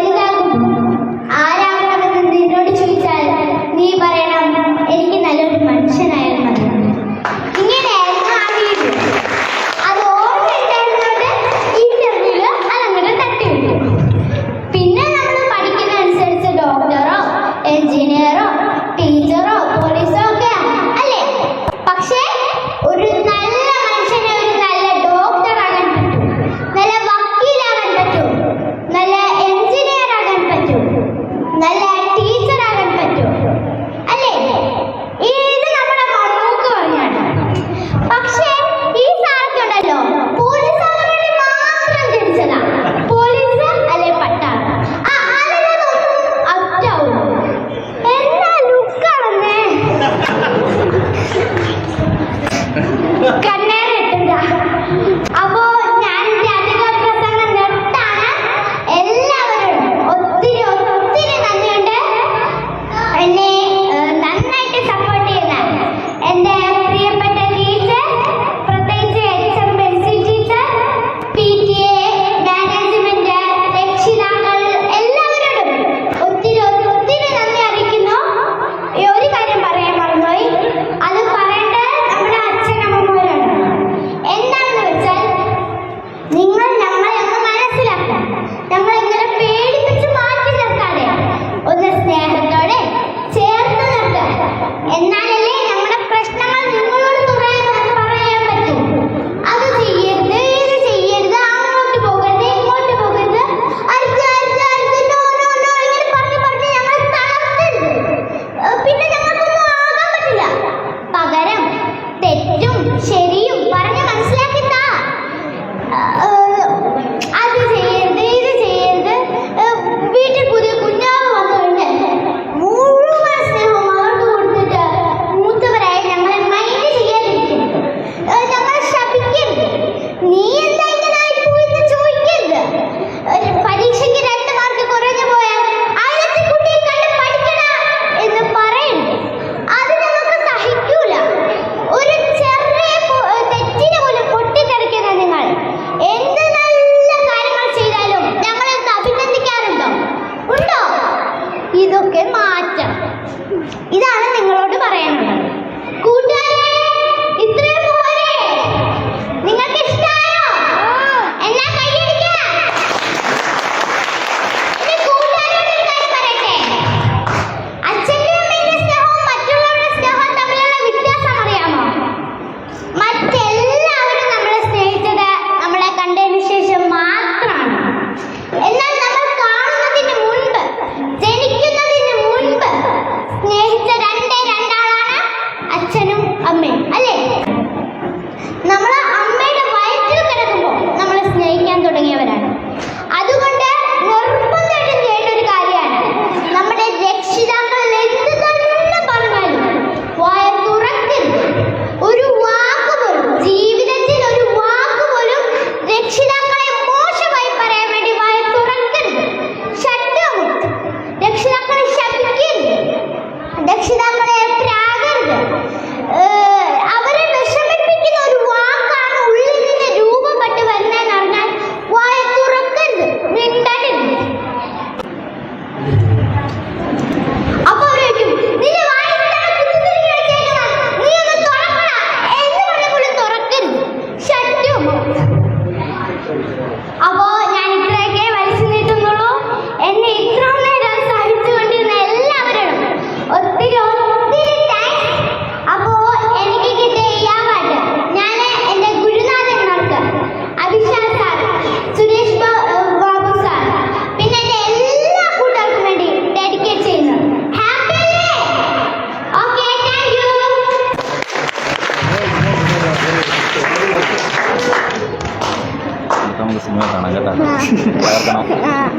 വലുതാകും. ആരാകണമെന്ന് നിന്നോട് ചോദിച്ചാൽ നീ പറയണം എനിക്ക് നല്ലൊരു മനുഷ്യനായ Okay. Nah.